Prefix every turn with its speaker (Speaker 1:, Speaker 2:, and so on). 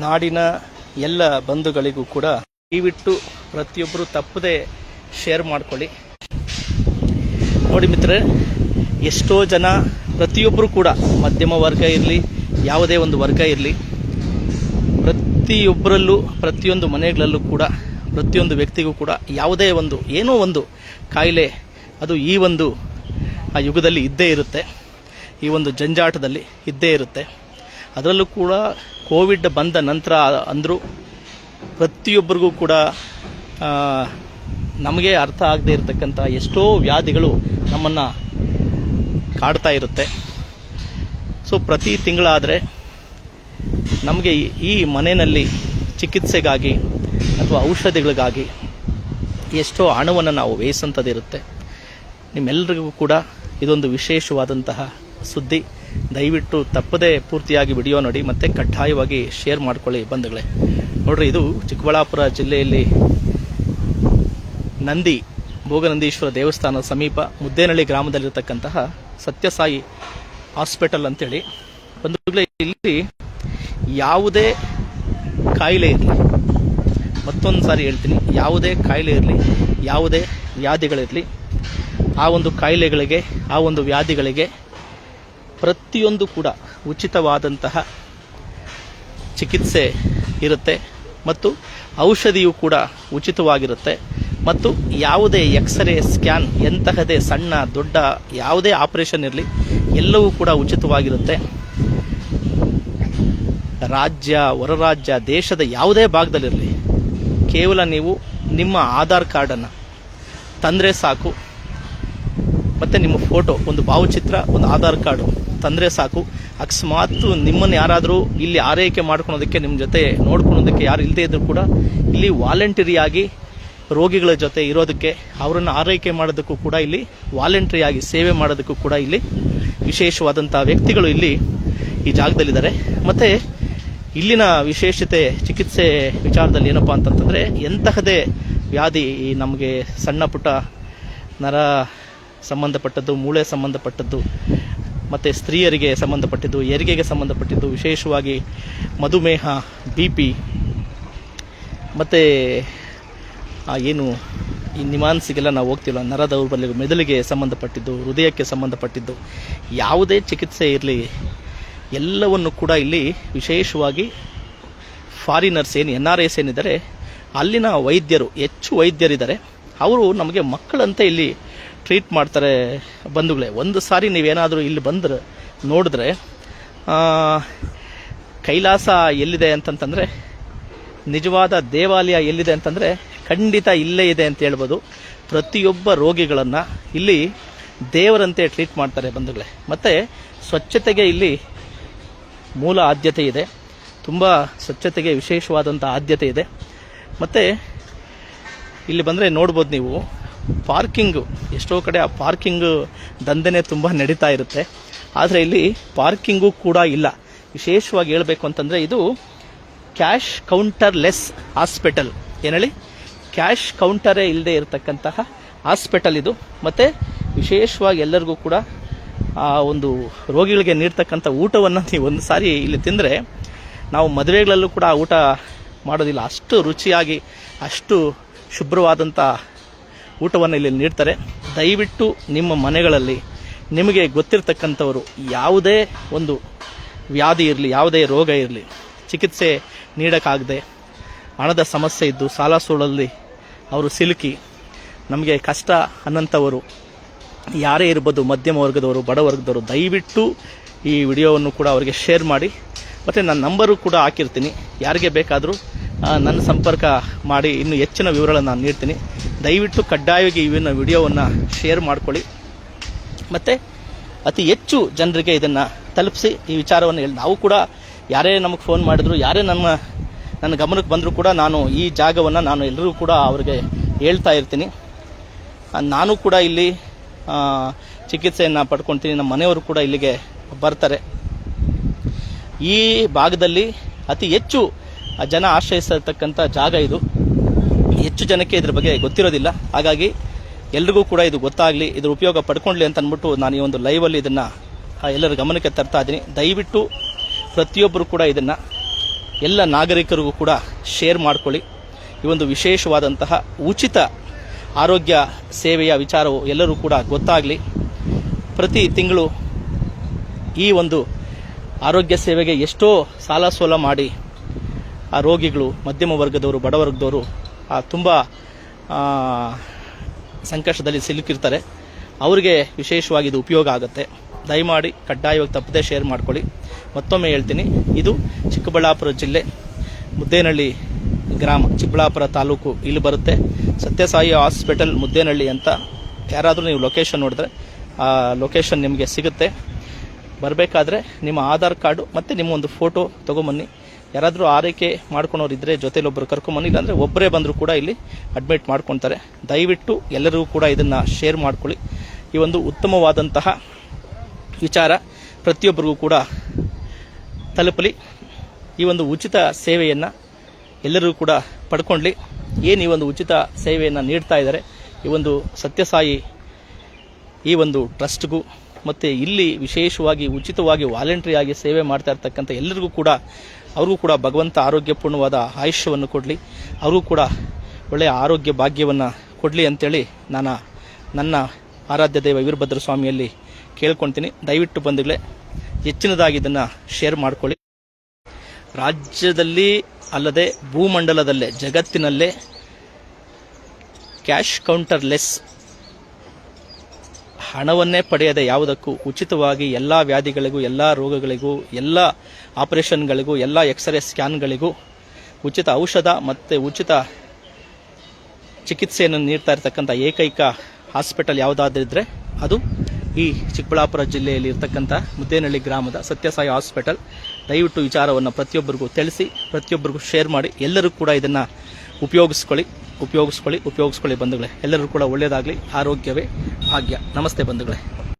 Speaker 1: ನಾಡಿನ ಎಲ್ಲ ಬಂಧುಗಳಿಗೂ ಕೂಡ ದಯವಿಟ್ಟು ಪ್ರತಿಯೊಬ್ಬರು ತಪ್ಪದೆ ಶೇರ್ ಮಾಡ್ಕೊಳ್ಳಿ. ನೋಡಿ ಮಿತ್ರರೆ, ಎಷ್ಟೋ ಜನ ಪ್ರತಿಯೊಬ್ಬರು ಕೂಡ ಮಧ್ಯಮ ವರ್ಗ ಇರಲಿ, ಯಾವುದೇ ಒಂದು ವರ್ಗ ಇರಲಿ, ಪ್ರತಿಯೊಬ್ಬರಲ್ಲೂ, ಪ್ರತಿಯೊಂದು ಮನೆಗಳಲ್ಲೂ ಕೂಡ, ಪ್ರತಿಯೊಂದು ವ್ಯಕ್ತಿಗೂ ಕೂಡ ಯಾವುದೇ ಒಂದು, ಏನೋ ಒಂದು ಕಾಯಿಲೆ, ಅದು ಈ ಒಂದು, ಆ ಯುಗದಲ್ಲಿ ಇದ್ದೇ ಇರುತ್ತೆ. ಈ ಒಂದು ಜಂಜಾಟದಲ್ಲಿ ಇದ್ದೇ ಇರುತ್ತೆ. ಅದರಲ್ಲೂ ಕೂಡ ಕೋವಿಡ್ ಬಂದ ನಂತರ ಅಂದರೂ ಪ್ರತಿಯೊಬ್ಬರಿಗೂ ಕೂಡ ನಮಗೆ ಅರ್ಥ ಆಗದೇ ಇರತಕ್ಕಂಥ ಎಷ್ಟೋ ವ್ಯಾಧಿಗಳು ನಮ್ಮನ್ನು ಕಾಡ್ತಾ ಇರುತ್ತೆ. ಸೊ ಪ್ರತಿ ತಿಂಗಳಾದರೆ ನಮಗೆ ಈ- ಈ ಮನೆಯಲ್ಲಿ ಚಿಕಿತ್ಸೆಗಾಗಿ ಅಥವಾ ಔಷಧಿಗಳಿಗಾಗಿ ಎಷ್ಟೋ ಹಣವನ್ನು ನಾವು ವ್ಯಯಿಸಂಥದ್ದಿರುತ್ತೆ ನಿಮ್ಮೆಲ್ಲರಿಗೂ ಕೂಡ ಇದೊಂದು ವಿಶೇಷವಾದಂತಹ ಸುದ್ದಿ. ದಯವಿಟ್ಟು ತಪ್ಪದೇ ಪೂರ್ತಿಯಾಗಿ ವಿಡಿಯೋ ನೋಡಿ ಮತ್ತೆ ಕಡ್ಡಾಯವಾಗಿ ಶೇರ್ ಮಾಡ್ಕೊಳ್ಳಿ ಬಂಧುಗಳೇ. ನೋಡ್ರಿ, ಇದು ಚಿಕ್ಕಬಳ್ಳಾಪುರ ಜಿಲ್ಲೆಯಲ್ಲಿ ನಂದಿ, ಭೋಗನಂದೀಶ್ವರ ದೇವಸ್ಥಾನದ ಸಮೀಪ ಮುದ್ದೇನಹಳ್ಳಿ ಗ್ರಾಮದಲ್ಲಿರತಕ್ಕಂತಹ ಸತ್ಯಸಾಯಿ ಹಾಸ್ಪಿಟಲ್ ಅಂತೇಳಿ. ಬಂಧುಗಳೇ, ಇಲ್ಲಿ ಯಾವುದೇ ಕಾಯಿಲೆ ಇರಲಿ, ಮತ್ತೊಂದು ಸಾರಿ ಹೇಳ್ತೀನಿ, ಯಾವುದೇ ಕಾಯಿಲೆ ಇರಲಿ, ಯಾವುದೇ ವ್ಯಾಧಿಗಳಿರಲಿ, ಆ ಒಂದು ಕಾಯಿಲೆಗಳಿಗೆ, ಆ ಒಂದು ವ್ಯಾಧಿಗಳಿಗೆ ಪ್ರತಿಯೊಂದು ಕೂಡ ಉಚಿತವಾದಂತಹ ಚಿಕಿತ್ಸೆ ಇರುತ್ತೆ ಮತ್ತು ಔಷಧಿಯು ಕೂಡ ಉಚಿತವಾಗಿರುತ್ತೆ. ಮತ್ತು ಯಾವುದೇ ಎಕ್ಸ್ರೇ, ಸ್ಕ್ಯಾನ್ ಎಂತಹದೇ ಸಣ್ಣ, ದೊಡ್ಡ ಯಾವುದೇ ಆಪರೇಷನ್ ಇರಲಿ, ಎಲ್ಲವೂ ಕೂಡ ಉಚಿತವಾಗಿರುತ್ತೆ. ರಾಜ್ಯ, ಹೊರರಾಜ್ಯ, ದೇಶದ ಯಾವುದೇ ಭಾಗದಲ್ಲಿರಲಿ, ಕೇವಲ ನೀವು ನಿಮ್ಮ ಆಧಾರ್ ಕಾರ್ಡನ್ನು ತಂದರೆ ಸಾಕು. ಮತ್ತು ನಿಮ್ಮ ಫೋಟೋ, ಒಂದು ಭಾವಚಿತ್ರ, ಒಂದು ಆಧಾರ್ ಕಾರ್ಡು. ತಂದರೆ ಸಾಕು. ಅಕಸ್ಮಾತ್ ನಿಮ್ಮನ್ನು ಯಾರಾದರೂ ಇಲ್ಲಿ ಆರೈಕೆ ಮಾಡ್ಕೊಳೋದಕ್ಕೆ ನಿಮ್ಮ ಜೊತೆ ನೋಡ್ಕೊಳೋದಕ್ಕೆ ಯಾರು ಇಲ್ಲದೇ ಇದ್ದರೂ ಕೂಡ ಇಲ್ಲಿ ವಾಲಂಟರಿಯಾಗಿ ರೋಗಿಗಳ ಜೊತೆ ಇರೋದಕ್ಕೆ, ಅವರನ್ನು ಆರೈಕೆ ಮಾಡೋದಕ್ಕೂ ಕೂಡ ಇಲ್ಲಿ ವಾಲಂಟರಿಯಾಗಿ ಸೇವೆ ಮಾಡೋದಕ್ಕೂ ಕೂಡ ಇಲ್ಲಿ ವಿಶೇಷವಾದಂಥ ವ್ಯಕ್ತಿಗಳು ಇಲ್ಲಿ ಈ ಜಾಗದಲ್ಲಿದ್ದಾರೆ. ಮತ್ತು ಇಲ್ಲಿನ ವಿಶೇಷತೆ ಚಿಕಿತ್ಸೆ ವಿಚಾರದಲ್ಲಿ ಏನಪ್ಪ ಅಂತಂತಂದರೆ ಎಂತಹದೇ ವ್ಯಾಧಿ ಈ ನಮಗೆ ಸಣ್ಣ ಪುಟ್ಟ ನರ ಸಂಬಂಧಪಟ್ಟದ್ದು, ಮೂಳೆ ಸಂಬಂಧಪಟ್ಟದ್ದು ಮತ್ತು ಸ್ತ್ರೀಯರಿಗೆ ಸಂಬಂಧಪಟ್ಟಿದ್ದು, ಹೆರಿಗೆಗೆ ಸಂಬಂಧಪಟ್ಟಿದ್ದು, ವಿಶೇಷವಾಗಿ ಮಧುಮೇಹ, ಬಿ ಪಿ. ಮತ್ತು ಏನು, ಈ ನಿಮಾನ್ಸಿಗೆಲ್ಲ ನಾವು ಹೋಗ್ತಿಲ್ಲ ನರ ದೌರ್ಬಲ್ಯ ಮೆದುಳಿಗೆ ಸಂಬಂಧಪಟ್ಟಿದ್ದು, ಹೃದಯಕ್ಕೆ ಸಂಬಂಧಪಟ್ಟಿದ್ದು, ಯಾವುದೇ ಚಿಕಿತ್ಸೆ ಇರಲಿ, ಎಲ್ಲವನ್ನು ಕೂಡ ಇಲ್ಲಿ ವಿಶೇಷವಾಗಿ ಫಾರಿನರ್ಸ್ ಏನು, ಎನ್ ಆರ್ ಎಸ್ ಏನಿದ್ದಾರೆ, ಅಲ್ಲಿನ ವೈದ್ಯರು, ಹೆಚ್ಚು ವೈದ್ಯರಿದ್ದಾರೆ, ಅವರು ನಮಗೆ ಮಕ್ಕಳಂತೆ ಇಲ್ಲಿ ಟ್ರೀಟ್ ಮಾಡ್ತಾರೆ ಬಂಧುಗಳೇ. ಒಂದು ಸಾರಿ ನೀವೇನಾದರೂ ಇಲ್ಲಿ ಬಂದ್ರೆ ನೋಡಿದ್ರೆ ಕೈಲಾಸ ಎಲ್ಲಿದೆ ಅಂತಂತಂದರೆ, ನಿಜವಾದ ದೇವಾಲಯ ಎಲ್ಲಿದೆ ಅಂತಂದರೆ ಖಂಡಿತ ಇಲ್ಲೇ ಇದೆ ಅಂತ ಹೇಳ್ಬೋದು. ಪ್ರತಿಯೊಬ್ಬ ರೋಗಿಗಳನ್ನು ಇಲ್ಲಿ ದೇವರಂತೆ ಟ್ರೀಟ್ ಮಾಡ್ತಾರೆ ಬಂಧುಗಳೇ. ಮತ್ತು ಸ್ವಚ್ಛತೆಗೆ ಇಲ್ಲಿ ಮೂಲ ಆದ್ಯತೆ ಇದೆ. ತುಂಬ ಸ್ವಚ್ಛತೆಗೆ ವಿಶೇಷವಾದಂಥ ಆದ್ಯತೆ ಇದೆ. ಮತ್ತು ಇಲ್ಲಿ ಬಂದರೆ ನೋಡ್ಬೋದು ನೀವು ಪಾರ್ಕಿಂಗು, ಎಷ್ಟೋ ಕಡೆ ಆ ಪಾರ್ಕಿಂಗು ದಂಧೆನೇ ತುಂಬ ನಡೀತಾ ಇರುತ್ತೆ. ಆದರೆ ಇಲ್ಲಿ ಪಾರ್ಕಿಂಗು ಕೂಡ ಇಲ್ಲ. ವಿಶೇಷವಾಗಿ ಹೇಳಬೇಕು ಅಂತಂದರೆ ಇದು ಕ್ಯಾಶ್ ಕೌಂಟರ್ ಲೆಸ್ ಹಾಸ್ಪಿಟಲ್. ಏನೇಳಿ? ಕ್ಯಾಶ್ ಕೌಂಟರೇ ಇಲ್ಲದೆ ಇರತಕ್ಕಂತಹ ಹಾಸ್ಪಿಟಲ್ ಇದು. ಮತ್ತು ವಿಶೇಷವಾಗಿ ಎಲ್ಲರಿಗೂ ಕೂಡ ಆ ಒಂದು ರೋಗಿಗಳಿಗೆ ನೀಡ್ತಕ್ಕಂಥ ಊಟವನ್ನು ನೀವು ಒಂದು ಸಾರಿ ಇಲ್ಲಿ ತಿಂದರೆ ನಾವು ಮದುವೆಗಳಲ್ಲೂ ಕೂಡ ಊಟ ಮಾಡೋದಿಲ್ಲ. ಅಷ್ಟು ರುಚಿಯಾಗಿ, ಅಷ್ಟು ಶುಭ್ರವಾದಂಥ ಊಟವನ್ನು ಇಲ್ಲಿ ನೀಡ್ತಾರೆ. ದಯವಿಟ್ಟು ನಿಮ್ಮ ಮನೆಗಳಲ್ಲಿ ನಿಮಗೆ ಗೊತ್ತಿರತಕ್ಕಂಥವರು ಯಾವುದೇ ಒಂದು ವ್ಯಾಧಿ ಇರಲಿ, ಯಾವುದೇ ರೋಗ ಇರಲಿ, ಚಿಕಿತ್ಸೆ ನೀಡೋಕ್ಕಾಗದೆ ಹಣದ ಸಮಸ್ಯೆ ಇದ್ದು ಸಾಲ ಸೂಳಲ್ಲಿ ಅವರು ಸಿಲುಕಿ ನಮಗೆ ಕಷ್ಟ ಅನ್ನಂಥವರು ಯಾರೇ ಇರ್ಬೋದು ಮಧ್ಯಮ ವರ್ಗದವರು, ಬಡ ವರ್ಗದವರು, ದಯವಿಟ್ಟು ಈ ವಿಡಿಯೋವನ್ನು ಕೂಡ ಅವರಿಗೆ ಶೇರ್ ಮಾಡಿ. ಮತ್ತು ನನ್ನ ನಂಬರು ಕೂಡ ಹಾಕಿರ್ತೀನಿ. ಯಾರಿಗೆ ಬೇಕಾದರೂ ನನ್ನ ಸಂಪರ್ಕ ಮಾಡಿ ಇನ್ನು ಹೆಚ್ಚಿನ ವಿವರಗಳನ್ನು ನಾನು ನೀಡ್ತೀನಿ. ದಯವಿಟ್ಟು ಕಡ್ಡಾಯವಾಗಿ ಇವನ್ನ ವಿಡಿಯೋವನ್ನು ಶೇರ್ ಮಾಡಿಕೊಳ್ಳಿ. ಮತ್ತು ಅತಿ ಹೆಚ್ಚು ಜನರಿಗೆ ಇದನ್ನು ತಲುಪಿಸಿ ಈ ವಿಚಾರವನ್ನು ಹೇಳಿ. ನಾವು ಕೂಡ ಯಾರೇ ನಮಗೆ ಫೋನ್ ಮಾಡಿದ್ರು, ಯಾರೇ ನಮ್ಮ, ನನ್ನ ಗಮನಕ್ಕೆ ಬಂದರೂ ಕೂಡ ನಾನು ಈ ಜಾಗವನ್ನು ನಾನು ಎಲ್ಲರೂ ಕೂಡ ಅವರಿಗೆ ಹೇಳ್ತಾ ಇರ್ತೀನಿ. ನಾನು ಕೂಡ ಇಲ್ಲಿ ಚಿಕಿತ್ಸೆಯನ್ನು ಪಡ್ಕೊತೀನಿ. ನಮ್ಮ ಮನೆಯವರು ಕೂಡ ಇಲ್ಲಿಗೆ ಬರ್ತಾರೆ. ಈ ಭಾಗದಲ್ಲಿ ಅತಿ ಹೆಚ್ಚು ಜನ ಆಶ್ರಯಿಸತಕ್ಕಂಥ ಜಾಗ ಇದು. ಹೆಚ್ಚು ಜನಕ್ಕೆ ಇದ್ರ ಬಗ್ಗೆ ಗೊತ್ತಿರೋದಿಲ್ಲ. ಹಾಗಾಗಿ ಎಲ್ರಿಗೂ ಕೂಡ ಇದು ಗೊತ್ತಾಗಲಿ, ಇದ್ರ ಉಪಯೋಗ ಪಡ್ಕೊಳ್ಳಿ ಅಂತ ಅಂದ್ಬಿಟ್ಟು ನಾನು ಈ ಒಂದು ಲೈವಲ್ಲಿ ಇದನ್ನು ಎಲ್ಲರ ಗಮನಕ್ಕೆ ತರ್ತಾ ಇದ್ದೀನಿ. ದಯವಿಟ್ಟು ಪ್ರತಿಯೊಬ್ಬರು ಕೂಡ ಇದನ್ನು, ಎಲ್ಲ ನಾಗರಿಕರಿಗೂ ಕೂಡ ಶೇರ್ ಮಾಡ್ಕೊಳ್ಳಿ. ಈ ಒಂದು ವಿಶೇಷವಾದಂತಹ ಉಚಿತ ಆರೋಗ್ಯ ಸೇವೆಯ ವಿಚಾರವು ಎಲ್ಲರೂ ಕೂಡ ಗೊತ್ತಾಗಲಿ. ಪ್ರತಿ ತಿಂಗಳು ಈ ಒಂದು ಆರೋಗ್ಯ ಸೇವೆಗೆ ಎಷ್ಟೋ ಸಾಲ ಸೋಲ ಮಾಡಿ ಆ ರೋಗಿಗಳು, ಮಧ್ಯಮ ವರ್ಗದವರು ಬಡವರ್ಗದವರು ಆ ತುಂಬ ಸಂಕಷ್ಟದಲ್ಲಿ ಸಿಲುಕಿರ್ತಾರೆ. ಅವರಿಗೆ ವಿಶೇಷವಾಗಿ ಇದು ಉಪಯೋಗ ಆಗುತ್ತೆ. ದಯಮಾಡಿ ಕಡ್ಡಾಯವಾಗಿ ತಪ್ಪದೆ ಶೇರ್ ಮಾಡ್ಕೊಳ್ಳಿ. ಮತ್ತೊಮ್ಮೆ ಹೇಳ್ತೀನಿ, ಇದು ಚಿಕ್ಕಬಳ್ಳಾಪುರ ಜಿಲ್ಲೆ ಮುದ್ದೇನಹಳ್ಳಿ ಗ್ರಾಮ. ಚಿಕ್ಕಬಳ್ಳಾಪುರ ತಾಲೂಕು ಇಲ್ಲಿ ಬರುತ್ತೆ. ಸತ್ಯಸಾಯಿ ಹಾಸ್ಪಿಟಲ್ ಮುದ್ದೇನಹಳ್ಳಿ ಅಂತ ಯಾರಾದರೂ ನೀವು ಲೊಕೇಶನ್ ನೋಡಿದ್ರೆ, ಆ ಲೊಕೇಶನ್ ನಿಮಗೆ ಸಿಗುತ್ತೆ. ಬರಬೇಕಾದ್ರೆ ನಿಮ್ಮ ಆಧಾರ್ ಕಾರ್ಡು ಮತ್ತು ನಿಮ್ಮ ಒಂದು ಫೋಟೋ ತೊಗೊಂಬನ್ನಿ. ಯಾರಾದರೂ ಆರೈಕೆ ಮಾಡ್ಕೊಳೋರು ಇದ್ದರೆ ಜೊತೆಲಿ ಒಬ್ಬರು ಕರ್ಕೊಂಬನ್ನಿ ಇಲ್ಲಾಂದರೆ ಒಬ್ಬರೇ ಬಂದರೂ ಕೂಡ ಇಲ್ಲಿ ಅಡ್ಮಿಟ್ ಮಾಡ್ಕೊತಾರೆ. ದಯವಿಟ್ಟು ಎಲ್ಲರಿಗೂ ಕೂಡ ಇದನ್ನು ಶೇರ್ ಮಾಡ್ಕೊಳ್ಳಿ. ಈ ಒಂದು ಉತ್ತಮವಾದಂತಹ ವಿಚಾರ ಪ್ರತಿಯೊಬ್ಬರಿಗೂ ಕೂಡ ತಲುಪಲಿ. ಈ ಒಂದು ಉಚಿತ ಸೇವೆಯನ್ನು ಎಲ್ಲರೂ ಕೂಡ ಪಡ್ಕೊಳ್ಳಿ. ಏನು ಈ ಒಂದು ಉಚಿತ ಸೇವೆಯನ್ನು ನೀಡ್ತಾ ಇದ್ದಾರೆ? ಈ ಒಂದು ಸತ್ಯಸಾಯಿ ಈ ಒಂದು ಟ್ರಸ್ಟ್ಗೂ ಮತ್ತು ಇಲ್ಲಿ ವಿಶೇಷವಾಗಿ ಉಚಿತವಾಗಿ ವಾಲಂಟ್ರಿ ಆಗಿ ಸೇವೆ ಮಾಡ್ತಾ ಇರ್ತಕ್ಕಂಥ ಎಲ್ಲರಿಗೂ ಕೂಡ, ಅವ್ರಿಗೂ ಕೂಡ ಭಗವಂತ ಆರೋಗ್ಯಪೂರ್ಣವಾದ ಆಯುಷ್ಯವನ್ನು ಕೊಡಲಿ. ಅವ್ರಿಗೂ ಕೂಡ ಒಳ್ಳೆಯ ಆರೋಗ್ಯ ಭಾಗ್ಯವನ್ನು ಕೊಡಲಿ ಅಂತೇಳಿ ನಾನು ನನ್ನ ಆರಾಧ್ಯ ದೈವ ವೀರಭದ್ರ ಸ್ವಾಮಿಯಲ್ಲಿ ಕೇಳ್ಕೊಳ್ತೀನಿ. ದಯವಿಟ್ಟು ಬಂಧುಗಳೇ, ಹೆಚ್ಚಿನದಾಗಿ ಇದನ್ನು ಶೇರ್ ಮಾಡ್ಕೊಳ್ಳಿ. ರಾಜ್ಯದಲ್ಲಿ ಅಲ್ಲದೆ ಭೂಮಂಡಲದಲ್ಲೇ, ಜಗತ್ತಿನಲ್ಲೇ ಕ್ಯಾಶ್ ಕೌಂಟರ್ ಲೆಸ್ ಹಣವನ್ನೇ ಪಡೆಯದೆ ಯಾವುದಕ್ಕೂ ಉಚಿತವಾಗಿ ಎಲ್ಲ ವ್ಯಾಧಿಗಳಿಗೂ, ಎಲ್ಲ ರೋಗಗಳಿಗೂ, ಎಲ್ಲ ಆಪರೇಷನ್ಗಳಿಗೂ, ಎಲ್ಲ ಎಕ್ಸ್ರೇ ಸ್ಕ್ಯಾನ್ಗಳಿಗೂ ಉಚಿತ ಔಷಧ ಮತ್ತು ಉಚಿತ ಚಿಕಿತ್ಸೆಯನ್ನು ನೀಡ್ತಾ ಇರತಕ್ಕಂಥ ಏಕೈಕ ಹಾಸ್ಪಿಟಲ್ ಯಾವುದಾದ್ರಿದ್ರೆ ಅದು ಈ ಚಿಕ್ಕಬಳ್ಳಾಪುರ ಜಿಲ್ಲೆಯಲ್ಲಿ ಇರ್ತಕ್ಕಂಥ ಮುದ್ದೇನಹಳ್ಳಿ ಗ್ರಾಮದ ಸತ್ಯಸಾಯಿ ಹಾಸ್ಪಿಟಲ್. ದಯವಿಟ್ಟು ವಿಚಾರವನ್ನು ಪ್ರತಿಯೊಬ್ಬರಿಗೂ ತಿಳಿಸಿ, ಪ್ರತಿಯೊಬ್ಬರಿಗೂ ಶೇರ್ ಮಾಡಿ, ಎಲ್ಲರೂ ಕೂಡ ಇದನ್ನು ಉಪಯೋಗಿಸ್ಕೊಳ್ಳಿ. ಉಪಯೋಗಿಸ್ಕೊಳ್ಳಿ ಉಪಯೋಗಿಸ್ಕೊಳ್ಳಿ ಬಂಧುಗಳೇ. ಎಲ್ಲರೂ ಕೂಡ ಒಳ್ಳೆಯದಾಗಲಿ ಆರೋಗ್ಯವೇ ಭಾಗ್ಯ. ನಮಸ್ತೆ ಬಂಧುಗಳೇ.